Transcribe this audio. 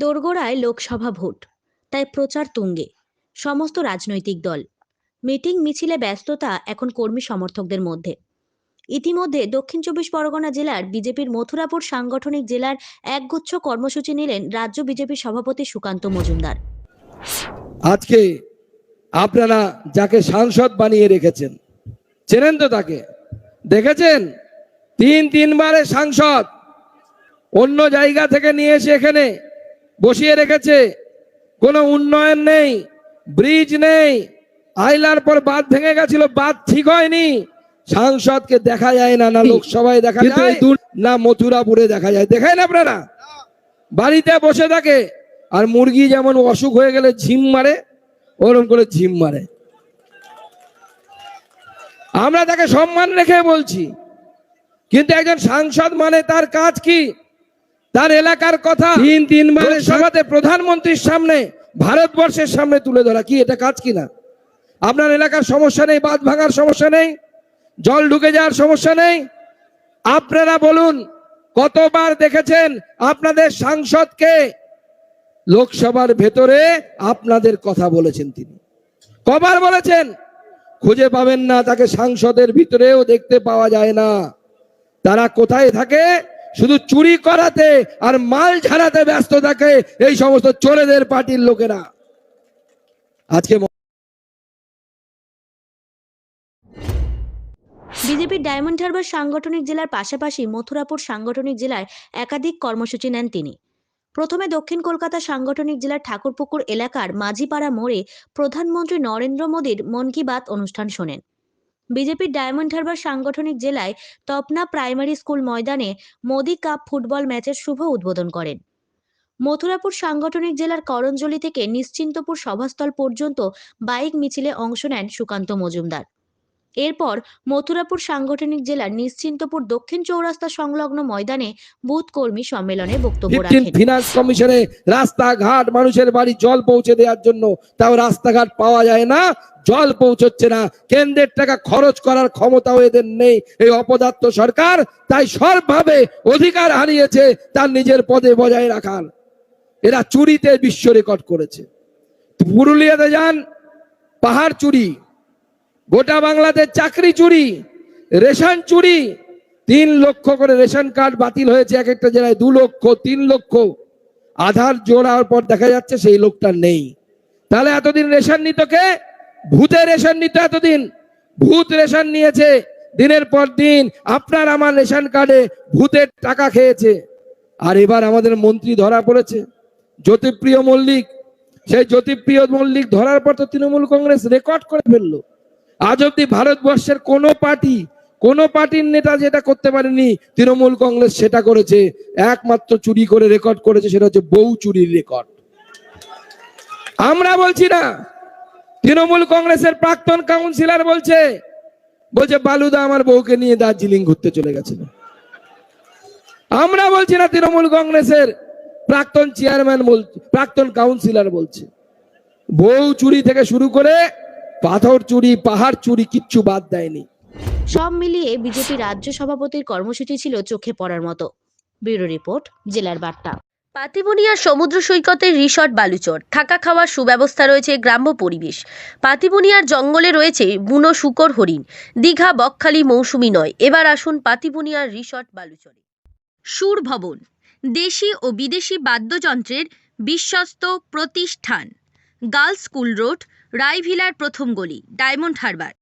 দোরগোড়ায় লোকসভা ভোট, তাই প্রচার তুঙ্গে। সমস্ত রাজনৈতিক দল। মিটিং মিছিলে ব্যস্ততা এখন কর্মী সমর্থকদের মধ্যে। ইতিমধ্যে দক্ষিণ চব্বিশ পরগনা জেলার বিজেপির মথুরাপুর সাংগঠনিক জেলার একগুচ্ছ কর্মসূচি নিলেন রাজ্য বিজেপি সভাপতি সুকান্ত মজুমদার। আজকে আপনারা যাকে সাংসদ বানিয়ে রেখেছেন, চেনেন তো তাকে? দেখেছেন? তিন তিনবারে সাংসদ। অন্য জায়গা থেকে নিয়ে এসে এখানে বসিয়ে রেখেছে। কোনো উন্নয়ন নেই ব্রিজ নেই আইলার পর বাঁধ ভেঙে গেছিল বাঁধ ঠিক হয়নি। সাংসদকে দেখা যায় না না লোকসভায় দেখা যায় না মথুরাপুরে দেখা যায়। দেখায় না আপনারা বাড়িতে বসে থাকে আর মুরগি যেমন অসুখ হয়ে গেলে ঝিম মারে ওরকম করে ঝিম মারে। আমরা তাকে সম্মান রেখে বলছি কিন্তু একজন সাংসদ মানে তার কাজ কি? তার এলাকার কথা তিন তিনবার সভাতে প্রধানমন্ত্রীর সামনে ভারতবর্ষের সামনে তুলে ধরা। কি এটা কাজ কি না আপনার এলাকার সমস্যা নেই বাঁধ ভাঙার সমস্যা নেই জল ঢুকে যাওয়ার সমস্যা নেই। আপনারা বলুন কতবার দেখেছেন আপনাদের সাংসদকে? লোকসভার ভেতরে আপনাদের কথা বলেছেন তিনি। কবার বলেছেন খুঁজে পাবেন না তাকে সাংসদের ভিতরেও দেখতে পাওয়া যায় না। তারা কোথায় থাকে? শুধু চুরি করাতে আর মাল ঝাড়াতে ব্যস্ত থাকে এই সমস্ত চোরেদের পার্টির লোকেরা। আজকে বিজেপির ডায়মন্ড হারবার সাংগঠনিক জেলার পাশাপাশি মথুরাপুর সাংগঠনিক জেলায় একাধিক কর্মসূচি নেন তিনি। প্রথমে দক্ষিণ কলকাতা সাংগঠনিক জেলার ঠাকুরপুকুর এলাকার মাঝিপাড়া মোড়ে প্রধানমন্ত্রী নরেন্দ্র মোদীর মন কি বাত অনুষ্ঠান শোনেন। বিজেপির ডায়মন্ড হারবার সাংগঠনিক জেলায় তপনা প্রাইমারি স্কুল ময়দানে মোদি কাপ ফুটবল ম্যাচের শুভ উদ্বোধন করেন। মথুরাপুর সাংগঠনিক জেলার করঞ্জলি থেকে নিশ্চিন্তপুর সভাস্থল পর্যন্ত বাইক মিছিলে অংশ নেন সুকান্ত মজুমদার। এরপর মথুরাপুর সাংগঠনিক জেলার নিশ্চিন্তপুর দক্ষিণ চৌরাস্তা সংলগ্ন ময়দানে বুথ কর্মী সম্মেলনে বক্তব্য রাখেন। ফিনান্স কমিশনে রাস্তাঘাট মানুষের বাড়ি জল পৌঁছে দেওয়ার জন্য তাও রাস্তাঘাট পাওয়া যায় না জল পৌঁছচ্ছে না। কেন্দ্রের টাকা খরচ করার ক্ষমতাও এদের নেই। এই অপদার্থ সরকার তাই সবভাবে অধিকার হারিয়েছে তার নিজের পদে বজায় রাখার। এরা চুরিতে বিশ্ব রেকর্ড করেছে। পুরুলিয়াতে যান পাহাড় চুরি। গোটা বাংলাতে চাকরি চুরি, রেশন চুরি, তিন লক্ষ করে রেশন কার্ড বাতিল হয়েছে এক একটা জেলায়, দু লক্ষ, তিন লক্ষ। আধার জোড়ার পর দেখা যাচ্ছে সেই লোকটা নেই। তাহলে এতদিন রেশন নিত কে? ভূতে রেশন নিত এতদিন। ভূত রেশন নিয়েছে, দিনের পর দিন আপনার আমার রেশন কার্ডে ভূতের টাকা খেয়েছে। আর এবার আমাদের মন্ত্রী ধরা পড়েছে। জ্যোতিপ্রিয় মল্লিক, সেই জ্যোতিপ্রিয় মল্লিক ধরার পর তো তৃণমূল কংগ্রেস রেকর্ড করে ফেলল। আজ অব্দি ভারতবর্ষের কোনো পার্টি, কোন পার্টির নেতা যেটা করতে পারেনি, তৃণমূল কংগ্রেস সেটা করেছে। একমাত্র চুরি করে রেকর্ড করেছে, সেটা হচ্ছে বউ চুরির রেকর্ড আমরা বলছি না, তৃণমূল কংগ্রেসের প্রাক্তন কাউন্সিলর বলছে বলছে, বালুদা আমার বউকে নিয়ে দার্জিলিং ঘুরতে চলে গেছিল। আমরা বলছি না, তৃণমূল কংগ্রেসের প্রাক্তন চেয়ারম্যান বলছে প্রাক্তন কাউন্সিলর বলছে। বউ চুরি থেকে শুরু করে পাথর চুরি পাহাড় চুরি কিচ্ছু বাদ দেয়নি। সব মিলিয়ে বিজেপি রাজ্য সভাপতির কর্মসূচি ছিল চোখে পড়ার মতো। ব্যুরো রিপোর্ট জেলার বার্তা। পাতিবুনিয়ার সমুদ্র সৈকতের রিসর্ট বালুচর। থাকা খাওয়ার সুব্যবস্থা রয়েছে গ্রাম্য পরিবেশ। পাতিবুনিয়ার জঙ্গলে রয়েছে বুনো শুকর হরিণ। দীঘা বকখালি মৌসুমি নয়। এবার আসুন পাতিবুনিয়ার রিসর্ট বালুচরে। সুর ভবন দেশি ও বিদেশি বাদ্যযন্ত্রের বিশ্বস্ত প্রতিষ্ঠান। গার্লস স্কুল রোড রায়ভিলার প্রথম গলি ডায়মন্ড হারবার।